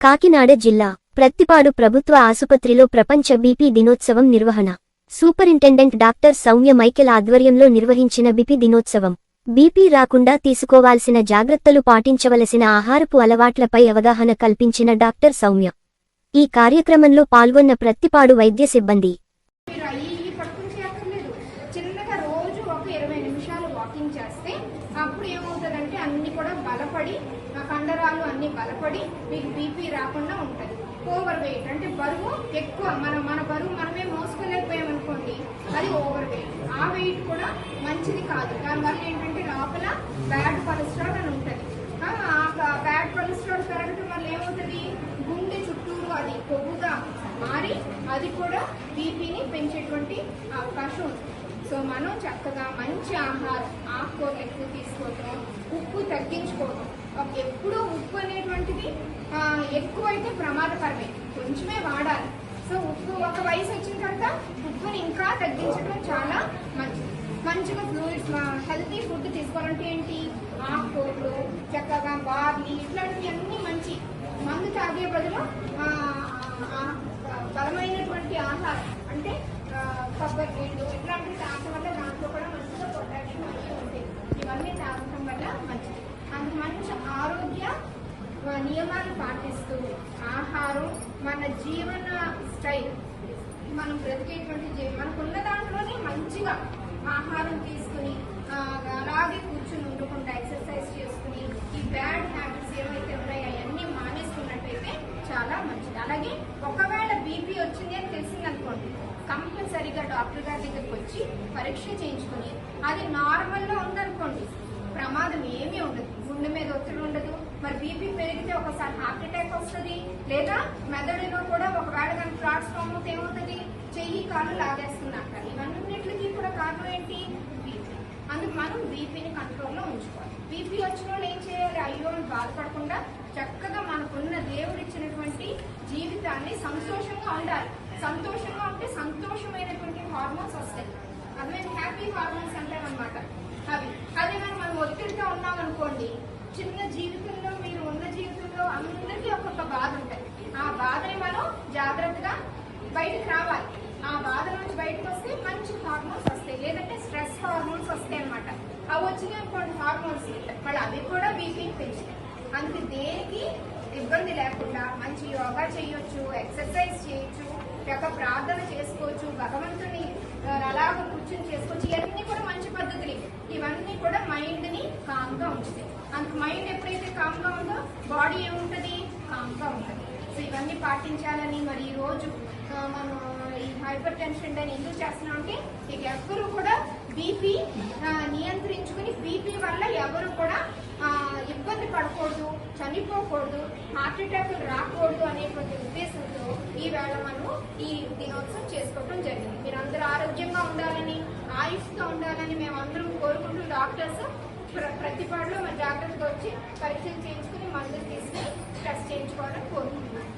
కాకినాడ జిల్లా ప్రత్తిపాడు ప్రభుత్వ ఆసుపత్రిలో ప్రపంచ బీపీ దినోత్సవం నిర్వహణ. సూపరింటెండెంట్ డాక్టర్ సౌమ్య మైకెల్ ఆధ్వర్యంలో నిర్వహించిన బీపీ దినోత్సవం. బీపీ రాకుండా తీసుకోవాల్సిన జాగ్రత్తలు పాటించవలసిన ఆహారపు అలవాట్లపై అవగాహన కల్పించిన డాక్టర్ సౌమ్య. ఈ కార్యక్రమంలో పాల్గొన్న ప్రత్తిపాడు వైద్య సిబ్బంది మీరు అయ్యి పట్టుకుని చేయక్కర్లేదు చిన్నగా రోజు ఒక ఇరవై నిమిషాలు వాకింగ్ చేస్తే అప్పుడు ఏమవుతుందంటే అన్ని కూడా బలపడి ఆ కండరాలు అన్ని బలపడి మీకు బీపీ రాకుండా ఉంటుంది. ఓవర్ వెయిట్ అంటే బరువు ఎక్కువ. మన మన బరువు మనమే మోసుకోలేకపోయామనుకోండి అది ఓవర్ వెయిట్ ఆ వెయిట్ కూడా మంచిది కాదు. దానివల్ల ఏంటంటే లోపల బ్యాడ్ కొలెస్ట్రాల్ అని ఉంటుంది. ఆ బ్యాడ్ కొలెస్ట్రాల్ పెరగటం వల్ల ఏమవుతుంది? గుండె చుట్టూరు అది కొవ్వుగా మారి అది కూడా బీపీని పెంచేటువంటి అవకాశం ఉంది. సో మనం చక్కగా మంచి ఆహారం ఆకుకూరలు ఎక్కువ తీసుకోవటం ఉప్పు తగ్గించుకోవటం ఎప్పుడూ ఉప్పు అనేటువంటిది ఎక్కువైతే ప్రమాదకరమే. కొంచెమే వాడాలి. సో ఉప్పు ఒక వయసు వచ్చిన తర్వాత ఉప్పుని ఇంకా తగ్గించడం చాలా మంచిది. మంచిగా ఫ్లూయిడ్స్ హెల్తీ ఫుడ్ తీసుకోవాలంటే ఏంటి? ఆకుకూరలు చక్కగా బార్లీ ఇట్లాంటివి అన్నీ మంచి మందు తాగే బదులు అంటే కొబ్బరి నీళ్ళు ఇట్లాంటివి తాగడం వల్ల దాంట్లో కూడా మంచిగా పొటాషియం అవి ఉంటాయి ఇవన్నీ తాగడం వల్ల మంచిది. అంత మంచి ఆరోగ్య నియమాలు పాటిస్తూ ఆహారం మన జీవన స్టైల్ మనం బ్రతికేటువంటి జీ- మనకున్న దాంట్లోనే మంచిగా ఆహారం తీసుకుని అలాగే కూర్చుని ఉండకుండా ఎక్సర్సైజ్ చేసుకుని ఈ బ్యాడ్ హ్యాబిట్స్ ఏవైతే ఉన్నాయో అవన్నీ మానేసుకున్నట్టయితే చాలా మంచిది. అలాగే ఒకవేళ బీపీ వచ్చింది అని తెలిసింది అనుకోండి. కంపల్సరీగా డాక్టర్ గారి దగ్గరికి వచ్చి పరీక్ష చేయించుకొని అది నార్మల్లో ఉందనుకోండి. ప్రమాదం ఏమీ ఉండదు. గుండె మీద ఒత్తిడి ఉండదు. మరి బీపీ పెరిగితే ఒకసారి హార్ట్ అటాక్ వస్తుంది. లేదా మెదడులో కూడా ఒకవేళ కానీ ఫ్రాడ్స్ ఫామ్ అవుతే ఏమవుతుంది? చెయ్యి కాళ్ళు లాగేస్తున్నాక ఇవన్నిటికీ కూడా కారణం ఏంటి? బీపీ. అందుకు మనం బీపీని కంట్రోల్లో ఉంచుకోవాలి. బీపీ వచ్చిన వాళ్ళు ఏం చేయాలి? అయ్యో అని బాధపడకుండా చక్కగా మనకున్న కానీ సంతోషంగా ఉండాలి. సంతోషంగా ఉంటే సంతోషమైనటువంటి హార్మోన్స్ వస్తాయి. అదే హ్యాపీ హార్మోన్స్ అంటారనమాట అవి. అదే మనం మనం ఒత్తిడితో ఉన్నాం అనుకోండి చిన్న జీవితంలో మీరు ఉన్న జీవితంలో అందరికీ ఒక్కొక్క బాధ ఉంటుంది ఆ బాధని మనం జాగ్రత్తగా బయటకు రావాలి. ఆ బాధ నుంచి బయటకు వస్తే మంచి హార్మోన్స్ వస్తాయి. లేదంటే స్ట్రెస్ హార్మోన్స్ వస్తాయి అనమాట అవి వచ్చినాయి అనుకోండి హార్మోన్స్ మళ్ళీ అవి కూడా బీపీ పెంచుతాయి. అందుకే దేనికి ఇబ్బంది లేకుండా మంచి యోగా చేయొచ్చు ఎక్సర్సైజ్ చేయొచ్చు యొక్క ప్రార్థన చేసుకోవచ్చు భగవంతుని అలాగ కూర్చొని చేసుకోవచ్చు ఇవన్నీ కూడా మంచి పద్ధతులు. ఇవన్నీ కూడా మైండ్ని కామ్గా ఉంచుతాయి. అందుకు మైండ్ ఎప్పుడైతే కామ్గా ఉందో బాడీ ఏముంటది? కామ్గా ఉంటది. సో ఇవన్నీ పాటించాలని మరి ఈ రోజు మనం ఈ హైపర్ టెన్షన్ అని ఎందుకు చేస్తున్నాం అంటే ఇక ఎవ్వరు కూడా బీపీ నియంత్రించుకుని బీపీ వల్ల ఎవరు కూడా పడకూడదు చనిపోకూడదు హార్ట్ అటాక్లు రాకూడదు అనేటువంటి ఉద్దేశంతో ఈ వేళ మనము ఈ దినోత్సవం చేసుకోవడం జరిగింది. మీరు అందరూ ఆరోగ్యంగా ఉండాలని ఆయుష్గా ఉండాలని మేము అందరం కోరుకుంటూ డాక్టర్స్ ప్ర- ప్రతి పాటలో మన జాగ్రత్తగా వచ్చి పరీక్షలు చేయించుకుని మందులు తీసుకుని టెస్ట్ చేయించుకోవాలని కోరుకుంటున్నాం.